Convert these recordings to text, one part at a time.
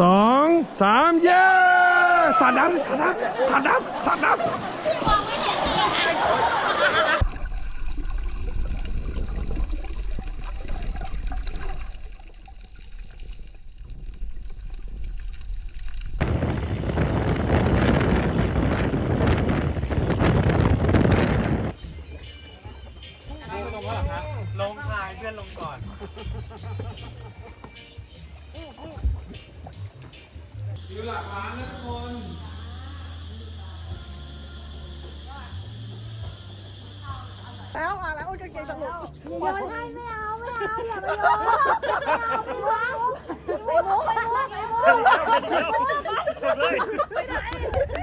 สองสามเย้สาดน้ำสาดน้ำสาดน้ำสาดน้ำ ไม่เอาไม่เอาไม่มุกไม่มุกไม่มุกบ้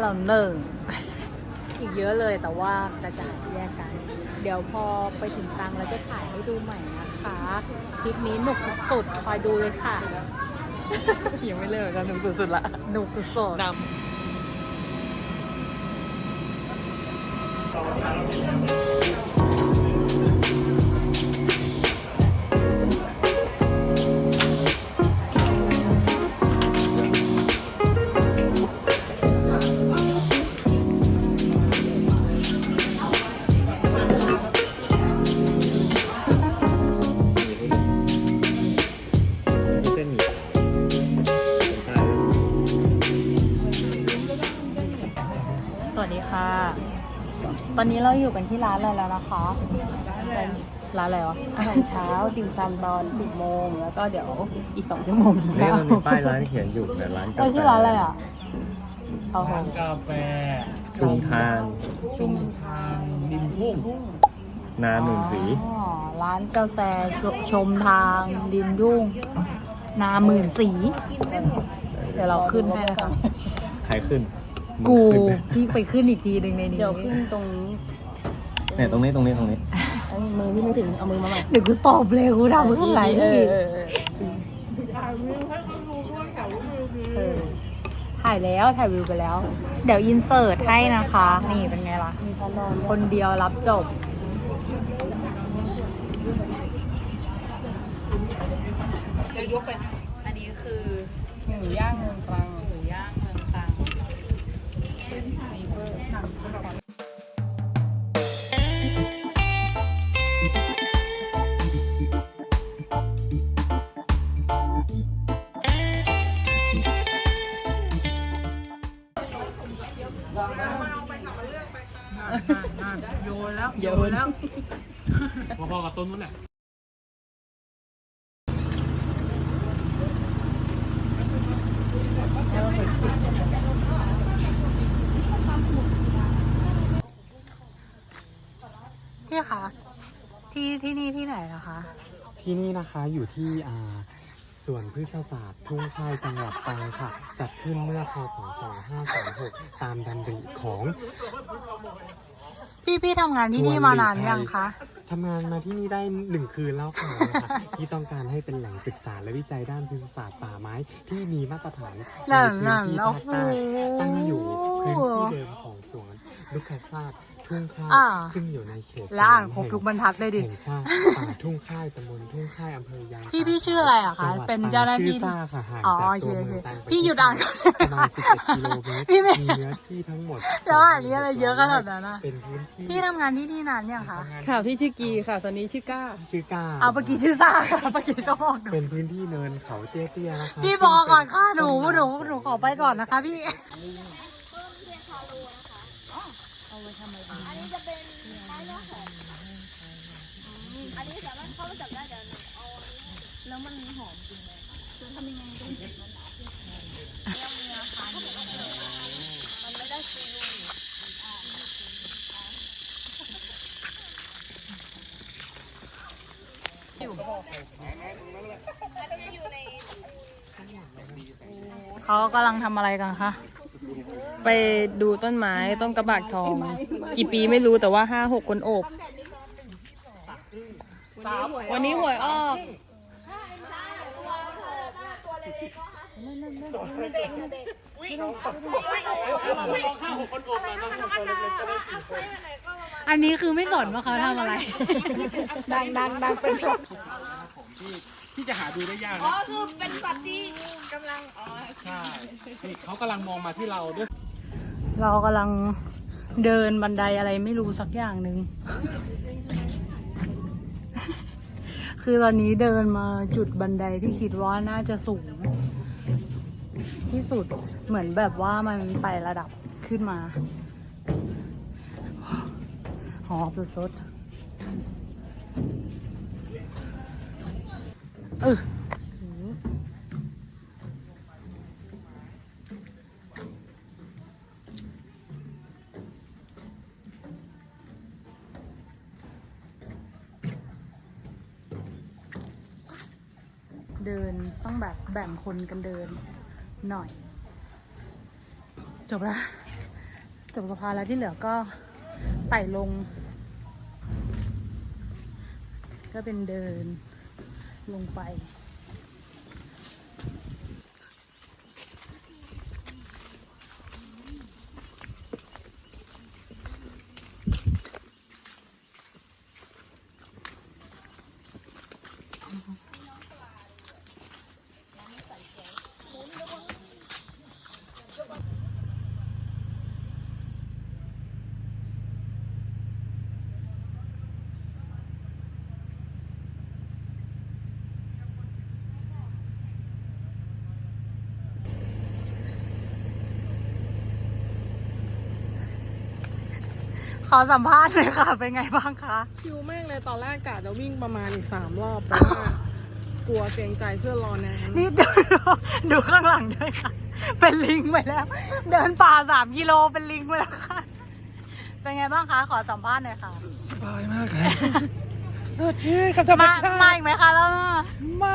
เราหนึ่งอีกเยอะเลยแต่ว่ากระจายแยกกัน เดี๋ยวพอไปถึงตังเราจะถ่ายให้ดูใหม่นะคะคลิปนี้หนุกสุดๆคอยดูเลยค่ะยังไม่เลิกกันหนุ่มสุดๆละหนุกสุดๆน นนี้เราอยู่กันที่ร้านอะไรแล้วนะคะเป็นร้านอะไรวะอาหารเช้าติ่มซำตอนสิบโมงแล้วก็เดี๋ยวอีกสองชั่วโมงนี่มันมีป้ายร้านเขียนอยู่แต่ร้านกาเออแฟชื่อร้านอะไรอะเอาหงกาแฟชุมทางชุมทางริมทุ่งนาหมื่นสีอ๋อร้านกาแฟชชมทางริมทุ่ง นาหมื่นสี เดี๋ยวเราขึ้นให้นะคะใครขึ้น กูมึงขึ้นไหมพี่ไปขึ้นอีกทีหนึ่งในนี้เดี๋ยวขึ้นตรงนี้เนี่ยตรงนี้ตรงนี้ตรงนี้เอ้ยมือพี่ไม่ถึงเอามือมาใหม่เดี๋ยวกูตอบเลยกูทำขึ้นไหลเออีอกเออเออถ่ายแล้วถ่ายวิวไปแล้ว เดี๋ยวอินเสิร์ตให้นะคะ นี่เป็นไงล่ะ มีพันนอนคนเดียวรับจบอันนี้คือหมูย่างเมืองตรัง ยนแล้วโยนแล้วพอๆกับต้นนู้นแหละพี่คะที่ที่นี่ที่ไหนนะคะ ที่นี่นะคะอยู่ที่อ่าส่วนพฤกษศาสตร์ทุ่งค่ายจังหวัดตรังค่ะ จัดขึ้นเมื่อพศ 2536ตามดำริของ พี่พี่ทำงานที่นี่มานานยังคะ ทำงานมาที่นี่ได้หนึ่งคืนแล้วค่ะ ที่ต้องการให้เป็นแหล่งศึกษาและวิจัยด้านพฤกษศาสตร์ป่าไม้ที่มีมาตรฐานในนั่นพื้นนั่นที่โอ้ภาคโหใต้ตั้งอยู่พื้นที่เดิมของสวนลุกคชาติทุ่งค่ายอ่าซึ่งอยู่ในเขตแล้วอ่านครบทุกบรรทัดเลยดิแห่งชาติป่าทุ่งค่ายตำบลทุ่งค่ายอำเภอยางพี่พี่ชื่ออะไรอะคะจังหวัดเป็นเจ้าหน้าที่ชื่อซ่าค่ะห่างอ๋อจากโอเคตัวโอเคเมืองตรังไปพี่หยุดอ่านก่อนประมาณ11กิโลเมตรพี่ไม่มีเนื้อที่ทั้งหมดแล้วอ่านเรียนอะไรเยอะขนาดนั้นอะเป็นพื้นที่พี่ทำงานที่นี่นานยังคะค่ะพี่ชื่อกีค่ะ ตอนนี้ชื่อก้า ชื่อก้าเอาเมื่อกี้ชื่อซ่าค่ะเมื่อกี้ก็บอกหนูเป็นพื้นที่เนินเขาเตี้ยๆนะคะพี่บอกก่อนค่ะหนูซึ่งหนูหนูขอไปก่อนนะคะพี่อันนี้จะเป็นไม้เนื้อหอมอันนี้สามารถเข้าไปจับได้เดี๋ยวหนูเอาแล้วมันมีหอมจริงไหมจะทำยังไงตรงนี้มันมีอาคารมันไม่ได้ซีลู เขากำลังทำอะไรกันคะ ไปดูต้นไม้ต้นกระบากทอง กี่ปีไม่รู้แต่ว่าห้าหกคนโอบวันนี้หวยออกอันนี้คือไม่สนว่าเขาทำอะไร ดังดังดังเป็น ที่จะหาดูได้ยากอ๋อนะคือเป็นสัตว์ที่กำลังอ๋อใช่นี่เขากำลังมองมาที่เราด้วยเรากำลังเดินบันไดอะไรไม่รู้สักอย่างหนึ่ง คือตอนนี้เดินมาจุดบันไดที่คิดว่าน่าจะสูง ที่สุดเหมือนแบบว่ามันไประดับขึ้นมา หอบสุดๆ เออเดินต้องแบบแบ่งคนกันเดินหน่อย จบละจบสะพานแล้วที่เหลือก็ไต่ลง ก็เป็นเดิน ลงไป ขอสัมภาษณ์เลยค่ะ เป็นไงบ้างคะคิวแม่งเลยตอนแรกกะจะวิ่งประมาณอีกสามรอบแต่ว่ากลัวเกรงใจเพื่อนรอนานนี่ดูดูข้างหลังด้วยค่ะ เป็นลิงไปแล้ว เดินป่าสามกิโลเป็นลิงไปแล้วค่ะ เป็นไงบ้างคะ ขอสัมภาษณ์หน่อยค่ะ สบายมากครับสดชื่นกับธรรมมาชาติมาอีกไหมคะแล้วมามา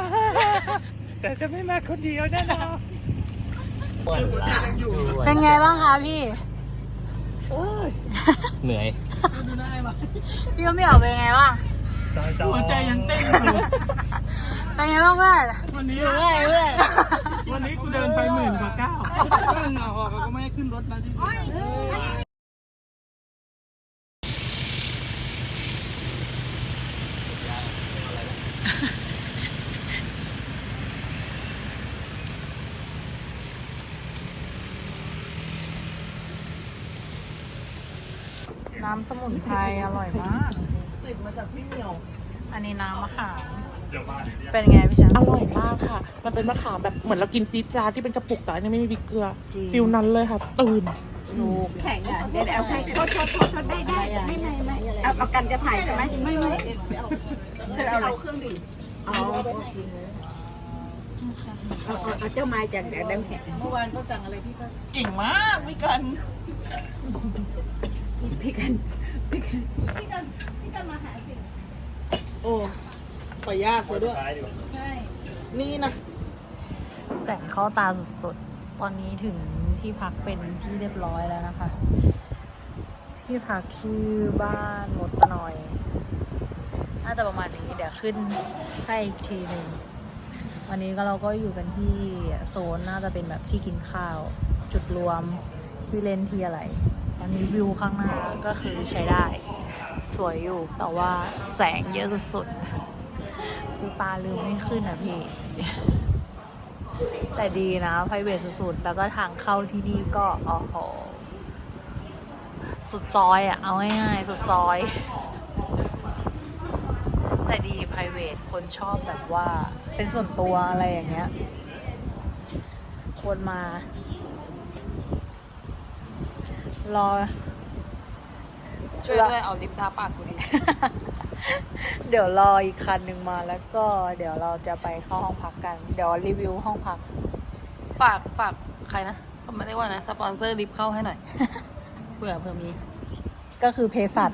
แต่จะไม่มาคนเดียวแน่นอน เป็นไงบ้างคะพี่ เหนื่อยพี่ก็ไม่ออกเป็นไงบ้างหัวใจยังเต้นอยู่เป็นไงบ้างเพื่อนวันนี้เพื่อนเพื่อนวันนี้กูเดินไปหมื่นกว่าก้าวเหงาอะเขาก็ไม่ให้ขึ้นรถนะที่ำสมุนไพรอร่อยมาก ติดมาจากพี่เหมียวอันนี้น้ำมะขาม เป็นไงพี่ช้าง อร่อยมากค่ะ มันเป็นมะขามแบบเหมือนเรากินจี๊ดจาดที่เป็นกระปุกแต่อันนี้ไม่มีพริกเกลือจริง ฟิลนั้นเลยค่ะ ตื่นแข่งอะเดี๋ยวเอาให้โทษโทษโทษโทษได้ได้ไม่ไม่ไม่เอาเอากันจะถ่ายใช่ไหมไม่ไม่เธอเอาเอาเครื่องดื่มเอาเอาเอาเจ้าไม้จากแดมแข็งเมื่อวานก็สั่งอะไรพี่ก็เก่งมากพี่กัน พี่กันพี่กันพี่กันพี่กันมาหาสิโอ้ขอยากซะด้วย ใช่นี่นะ แสงเข้าตาสุดๆ ตอนนี้ถึงที่พักเป็นที่เรียบร้อยแล้วนะคะ ที่พักชื่อบ้านมดตะนอย น่าจะประมาณนี้ เดี๋ยวขึ้นให้อีกทีหนึ่ง วันนี้ก็เราก็อยู่กันที่โซนน่าจะเป็นแบบที่กินข้าว จุดรวมที่เล่นที่อะไร อนนี้วิวข้างหน้าก็คือใช้ได้ สวยอยู่แต่ว่าแสงเยอะสุดๆคือตาลืมไม่ขึ้นอะพี่ แต่ดีนะไพรเวทสุดๆ แล้วก็ทางเข้าที่นี่ก็โอ้โหสุดซอยอะเอาง่ายๆสุดซอย แต่ดีไพรเวทคนชอบแบบว่าเป็นส่วนตัวอะไรอย่างเงี้ยควรมา รอ ช่วยด้วยเอาลิปทาปากกูดิเดี๋ยวรออีกคันหนึ่งมาแล้วก็เดี๋ยวเราจะไปเข้าห้องพักกัน เดี๋ยวรีวิวห้องพัก ฝากฝากใครนะเขาไม่ได้ว่านะ สปอนเซอร์ลิปเข้าให้หน่อย เผื่อเผื่อมี ก็คือเพสัต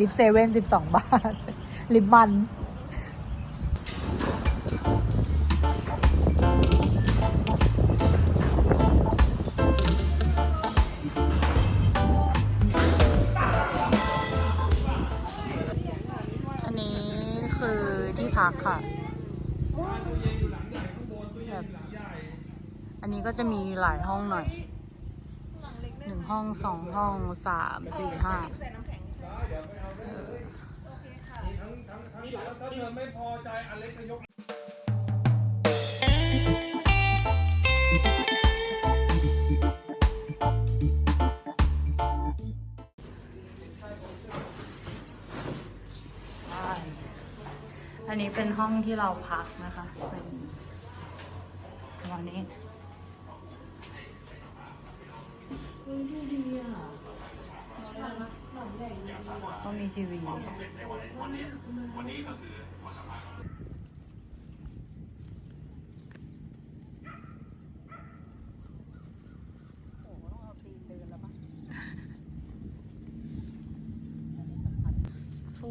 ลิปเซเว่นสิบสองบาท ลิปมัน พักค่ะแบบอันนี้ก็จะมีหลายห้องหน่อยหนึ่งห้องสองห้องสามสี่ห้าถ้าเธอไม่พอใจอเล็กจะยก อันนี้เป็นห้องที่เราพักนะคะ เป็นวันนี้ก็มีทีวีวันนี้ก็คือพอสัมภาษณ์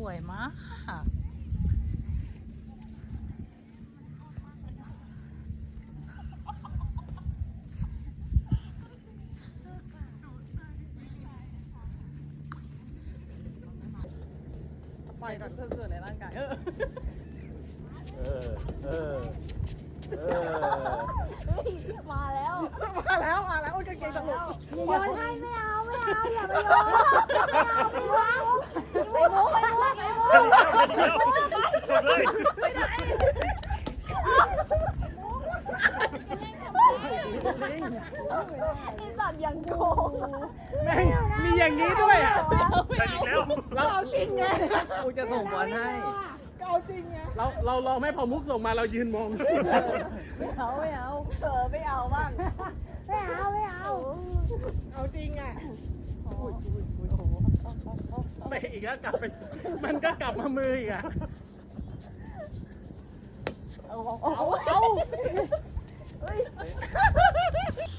วยมาก ปล่อยก่อนเพื่อเกิดในร่างกาย เออ เออ เออ เออมาแล้วมาแล้วมาแล้วโอ้ยกางเกงตลกโยนให้ไม่เอาไม่เอาอย่าไปโยนไม่เอาไม่เอาไม่มุกไม่มุกไม่มุกจบเลยไอ้สัตว์ยังโกงแม่งมีอย่างนี้ด้วยอะไปอีกแล้วเราเอาจริงไงกูจะส่งบอลให้ก็เอา จริงไงเราเราเราไม่พอมุกส่งมาเรายืนมอง ไม่เอาไม่เอาเออไม่เอาบ้างไม่เอาไม่เอา เอาจริงอะไปอีกแล้วกลับไป มันก็กลับมามืออีกอะเอาเอาเอา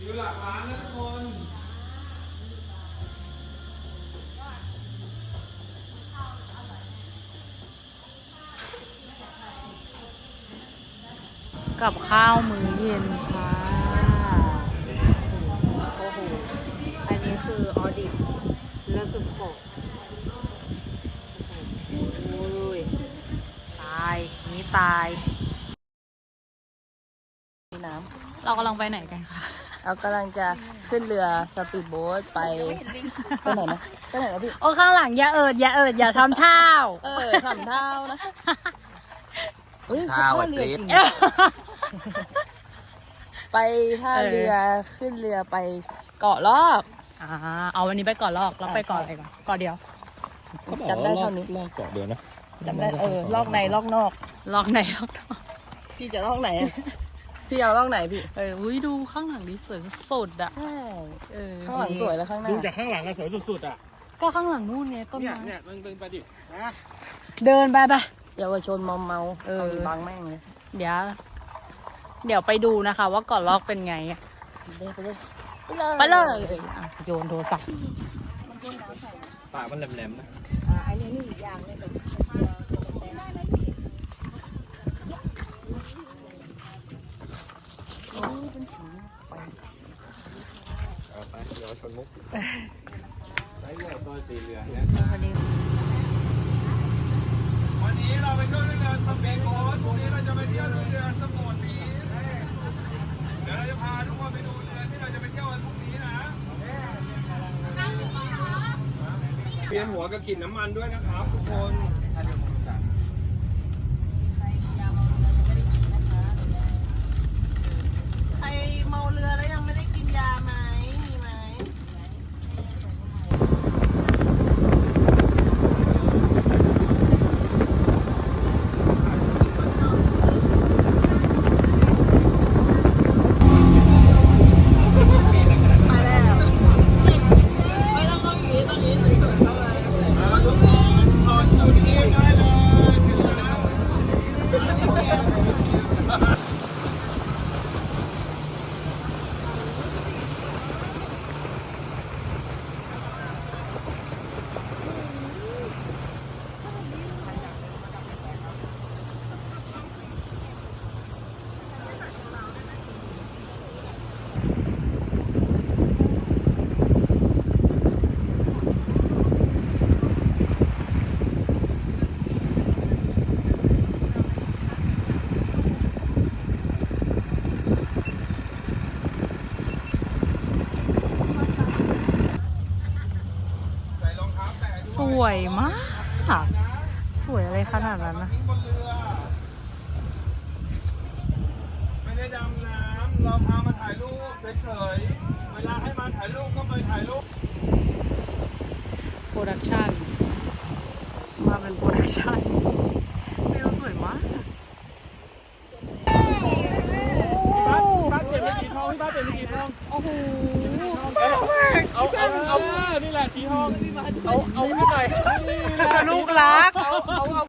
อยู่หลักร้านนะทุกคน กับข้าวมื้อเย็นค่ะโอ้โห อันนี้คือออดิบเลือดสุดสดโอ้ยตายนี่ตาย มีน้เรากำลังไปไหนกันคะำเรากำลังจะขึ้นเรือสปีดโบ๊ทไปไปไหนนะไปไหนนะพี่ โอ้ข้างหลังอย่าเอิดอย่าเอิดอย่าทำเท้าเออสำเท้านะเฮ้ยเท้าท่อะเรือกรี๊จดริง ไปท่าเรือขึ้นเรือไปเกาะลอกอ่าเอาวันนี้ไปก่อนลอกแล้วไปก่อนอะไรก่อนก่อนเดียวจำได้เท่านี้ ลอกเกาะเดียวนะจำได้เออลอกในลอกนอก ลอกไหนลอกนอกพี่จะลอกไหนอะพี่เอาลอกไหนพี่เอออุ้ยดูข้างหลังดิสวยสุดๆอะใช่เออข้างหลังสวยแล้วข้างหน้าดูจากข้างหลังอะสวยสุดๆอะก็ข้างหลังนู่นไงต้นเนี่ยไม้เนี่ยตึงตึงๆไปดินะเดินไปไปเยาวชนมอมเมาเออบางแม่งเลยเดี๋ยว เดี๋ยวไปดูนะคะ ว่าก่อนลอกเป็นไงอะไปเลยไปเลยไปเลยอะโยนโทรศัพท์ปากมันแหลมๆนะอันนี้นี่อีกอย่างเลยแบบได้ไหมพี่เอาไปเยาวชนมุกไปเรือตัวตีเรือนะพอดีวันนี้เราไปเที่ยวด้วยเรือสปีดโบ๊ทพรุ่งนี้เราจะไปเที่ยวด้วยเรือสมุทรบีเดี๋ยวเราจะ พาทุกคนไปดูเรือที่เราจะไปเที่ยววันพรุ่งนี้นะเปลี่ยนหัวกับกลิ่นน้ำมันด้วยนะครับทุกคน ใครเมาเรือแล้วยังไม่ได้กินยาไหมมีไหม ทุกคนขอชูชี วยมาก สวยอะไรขนาดนั้นนะ บนเรือ ไม่ได้ดำน้ำ เราพามาถ่ายรูปเฉยๆ เวลาให้มาถ่ายรูปก็ไปถ่ายรูป โปรดักชันมาเป็นโปรดักชันวิวสวยมาก บ้านเปลี่ยนเป็นสีทองพี่บ้านเปลี่ยนเป็นสีทอง โอ้โหเอาเอาเอานี่แหละสีทอง เอาเอาขึ้นหน่อยลูกรักเอาเอาเอา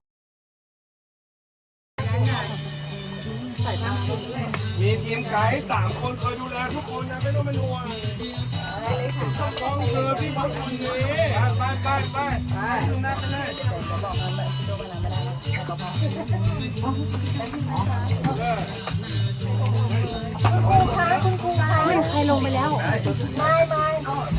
มีทีมไกด์สามคนคอยดูแลทุกคนนะไม่ต้องเป็นห่วงต้องเจอพี่พักคนนี้ไปไปไปไปดูหน้าไปเลยใครลงไปแล้วม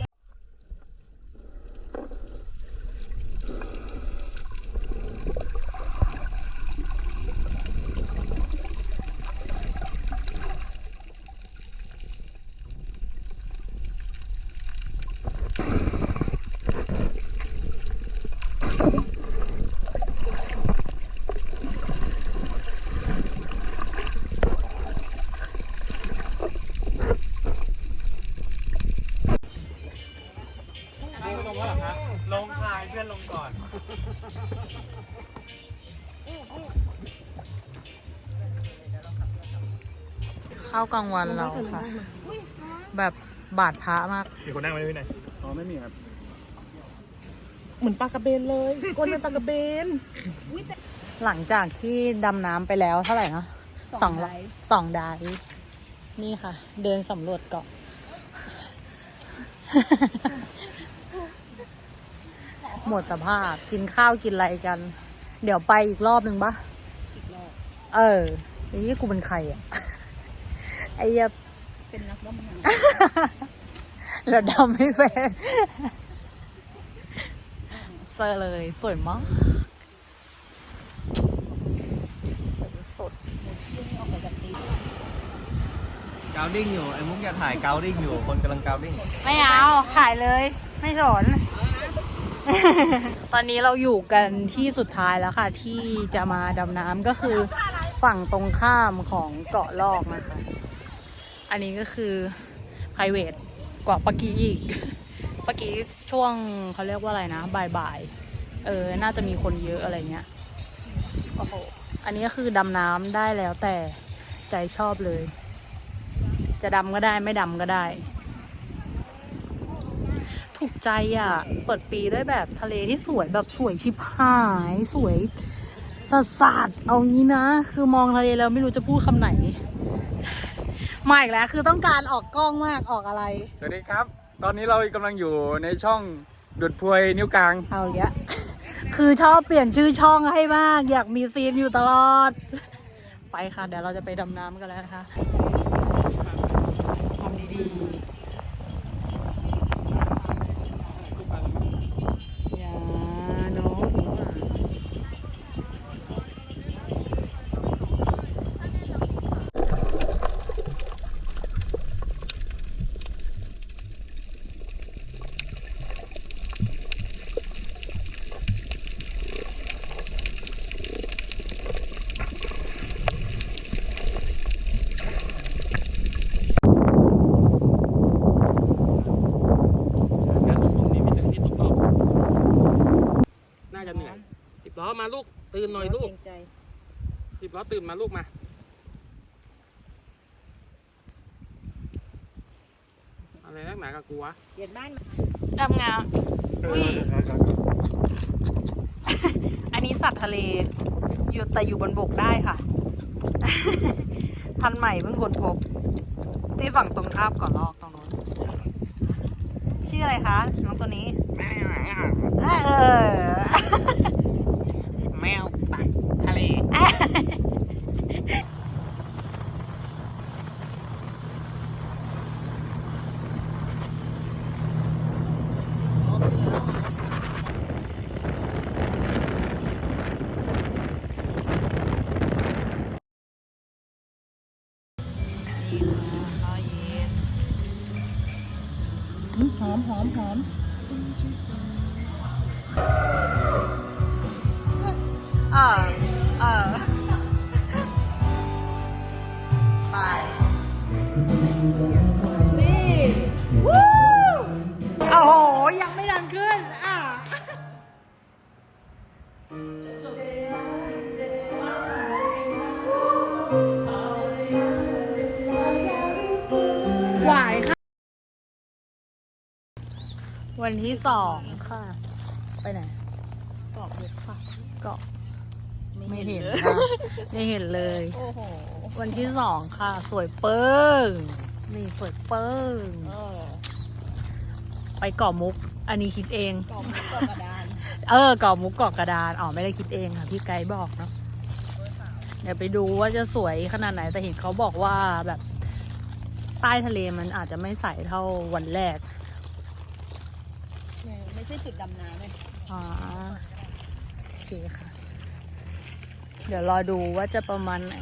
ลงคายเพื่อนลงก่อนข้าวกลางวันเราค่ะ แบบบาดพระมาก มีคนนั่งไหมพี่ไหนอ๋อไม่มีครับเหมือนปลากระเบนเลยก้นเป็นปลากระเบน หลังจากที่ดำน้ำไปแล้วเท่าไหร่นะสองสองไดฟ์นี่ค่ะ เดินสำรวจเกาะ หมดสภาพ กินข้าวกินอะไรกัน เดี๋ยวไปอีกรอบหนึ่งปะอีกรอบ เออไอ้ยี่กูเป็นใครอะ ไอ้เหี้ยเป็นนักดำน้แล้วดำไม่แฟนเจอเลยสวยมากสวยสุดกาวดิ้งอยู่ ไอ้มุกอยากถ่ายกาวดิ้งอยู่ คนกำลังกาวดิ้ง ไม่เอา ถ่ายเลย ไม่สน ตอนนี้เราอยู่กันที่สุดท้ายแล้วค่ะ ที่จะมาดำน้ำก็คือฝั่งตรงข้ามของเกาะลอกนะคะ อันนี้ก็คือ private กว่าปะกี้อีกปะกี้ช่วงเขาเรียกว่าอะไรนะบ่ายๆเออ น่าจะมีคนเยอะอะไรเงี้ยโอ้โหอันนี้ก็คือดำน้ำได้แล้วแต่ใจชอบเลย จะดำก็ได้ไม่ดำก็ได้ถูก ใจอะ เปิดปีด้วยแบบทะเลที่สวยแบบสวยชิบหาย สวยสัสสัสๆเอางี้นะ คือมองทะเลแล้วไม่รู้จะพูดคำไหนมาอีกแล้ว คือต้องการออกกล้องมากออกอะไร สวัสดีครับ ตอนนี้เรากำลังอยู่ในช่องดุดพวยนิ้วกลาง เอาอีกแล้วคือชอบเปลี่ยนชื่อช่องให้มาก อยากมีซีนอยู่ตลอด ไปค่ะ เดี๋ยวเราจะไปดำน้ำกันแล้วนะคะทำดีๆ อย่าน้องหนูอะ น่าจะเหนื่อย สิบล้อมาลูก ตื่นหน่อยลูกสิบล้อตื่นมาลูกมา อะไรนักหนากับกูวะดำงามอุ้ยอันนี้สัตว์ทะเล อยู่แต่อยู่บนบกได้ค่ะ พันธุ์ใหม่เพิ่งค้นพบ ที่ฝั่งตรงข้ามเก่อนลอกตรงโน้นชื่ออะไรคะ น้องตัวนี้ เออ แมวตักทะเล หอมหอมหอม วันที่สองค่ะ ไปไหนกรอบบุกค่ะเกาะไม่เห็นค่ะไม่เห็นเลย โอ้โห วันที่สองค่ะ สวยเปิ้งนี่สวยเปิ้งเออไปเกาะมุก อันนี้คิดเองกรอบบุกกรอบกระดาน เออเกาะมุกเกาะกระดานอ๋อไม่ได้คิดเองค่ะพี่ไกด์บอกเนาะเดี๋ยวไปดูว่าจะสวยขนาดไหนแต่เห็นเขาบอกว่าแบบใต้ทะเลมันอาจจะไม่ใสเท่าวันแรก ไม่ใช่จุดดำน้ำเลยอ๋อโอเคค่ะ เดี๋ยวรอดูว่าจะประมาณไหน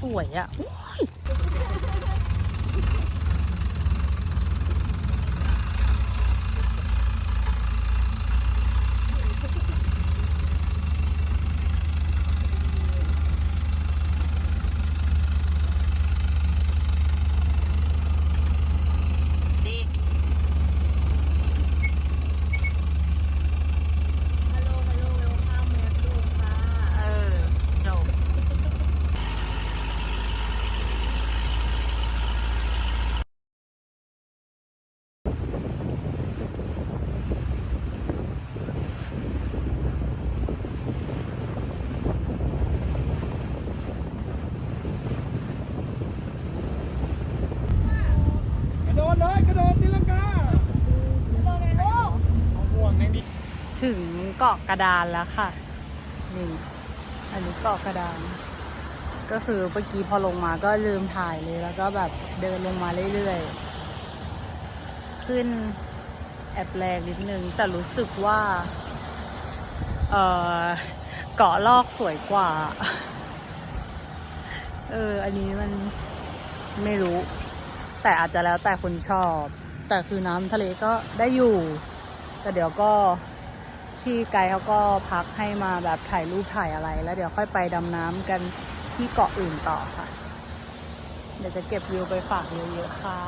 สวยอะ่ะอุ๊ยดี ฮัลโหล ฮัลโหลเวลคัมเวลคัมค่ะ เออจบ กระโดดเลยกระโดดตีลังกา ถึง เกาะกระดานแล้วค่ะ นี่ อันนี้เกาะกระดาน ก็คือเมื่อกี้พอลงมาก็ลืมถ่ายเลย แล้วก็แบบเดินลงมาเรื่อยๆ ขึ้นแอบแรงนิดนึง แต่รู้สึกว่า เออเกาะลอกสวยกว่า เออ อันนี้มันไม่รู้ แต่อาจจะแล้วแต่คนชอบ แต่คือน้ำทะเลก็ได้อยู่ แต่เดี๋ยวก็ พี่ไกด์เขาก็พักให้มาแบบถ่ายรูปถ่ายอะไร แล้วเดี๋ยวค่อยไปดำน้ำกันที่เกาะอื่นต่อค่ะ เดี๋ยวจะเก็บวิวไปฝากเยอะๆค่ะ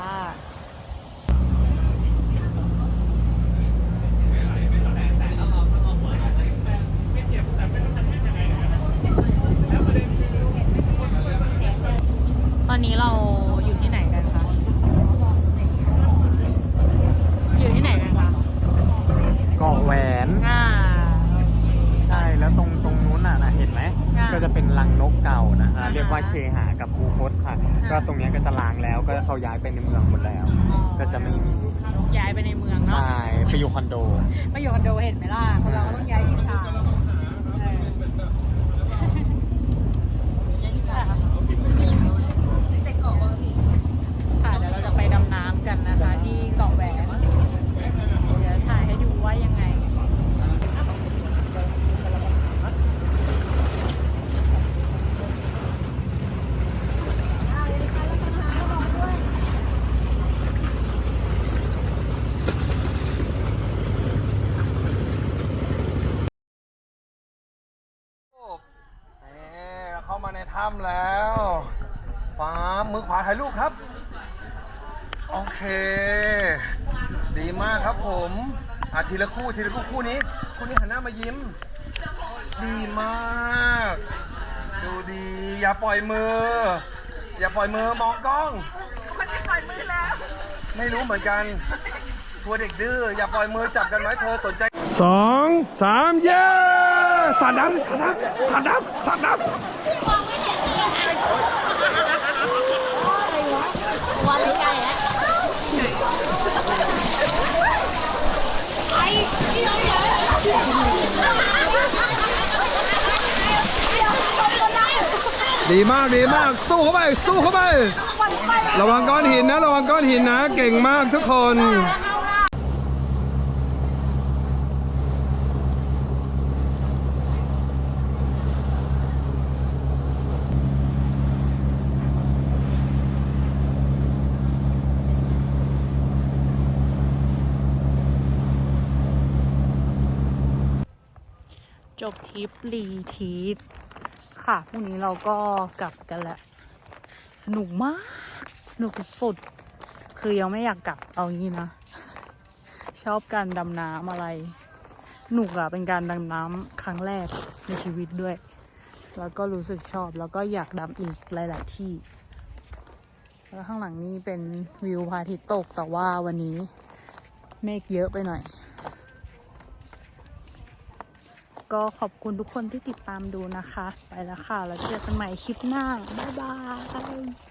ตอนนี้เราอยู่ที่ไหนกันคะ อยู่ที่ไหนกันคะ เกาะแหวน อ่าใช่แล้วตรงตรงนู้นน่ะนะเห็นไหม ค่ะก็จะเป็นรังนกเก่านะคะอ่าฮะเรียกว่าเคหากับภูคตค่ะ ก็ตรงเนี้ยก็จะล้างแล้วก็เขาย้ายไปในเมืองหมดแล้ว อ๋อก็จะไม่มีย้ายไปในเมืองเนาะใช่ไปอยู่คอนโด ไปอยู่คอนโดเห็นไหมล่ะคนเราก็ต้องย้ายที่ทางเออย้ายที่ทางค่ะเดี๋ยวเราจะไปดำน้ำกันนะคะ ที่เกาะแหวนิ้ม ดีมาก ดูดี อย่าปล่อยมือ อย่าปล่อยมือมองกล้อง มันไม่ปล่อยมือแล้ว ไม่รู้เหมือนกันทัวเด็กดื้อ อย่าปล่อยมือจับกันไว้เธอสนใจสองสามเย้สาดน้ำสาดน้ำสาดน้ำสาดน้ำ ไอ้ ดีมากดีมากสู้เข้าไปสู้เข้าไประวังก้อนหินนะ ระวังก้อนหินนะ เก่งมากทุกคน จบทริปรีทีสค่ะพรุ่งนี้เราก็กลับกันแล้ว สนุกมาก สนุกสุด คือยังไม่อยากกลับเอางี้นะ ชอบการดำน้ำอะไรหนุกอะเป็นการดำน้ำครั้งแรกในชีวิตด้วย แล้วก็รู้สึกชอบแล้วก็อยากดำอีกหลาย ๆ ที่ แล้วข้างหลังนี้เป็นวิวพระอาทิตย์ตกแต่ว่าวันนี้เมฆเยอะไปหน่อย ก็ขอบคุณทุกคนที่ติดตามดูนะคะ ไปแล้วค่ะ แล้วเจอกันใหม่คลิปหน้า บ๊ายบาย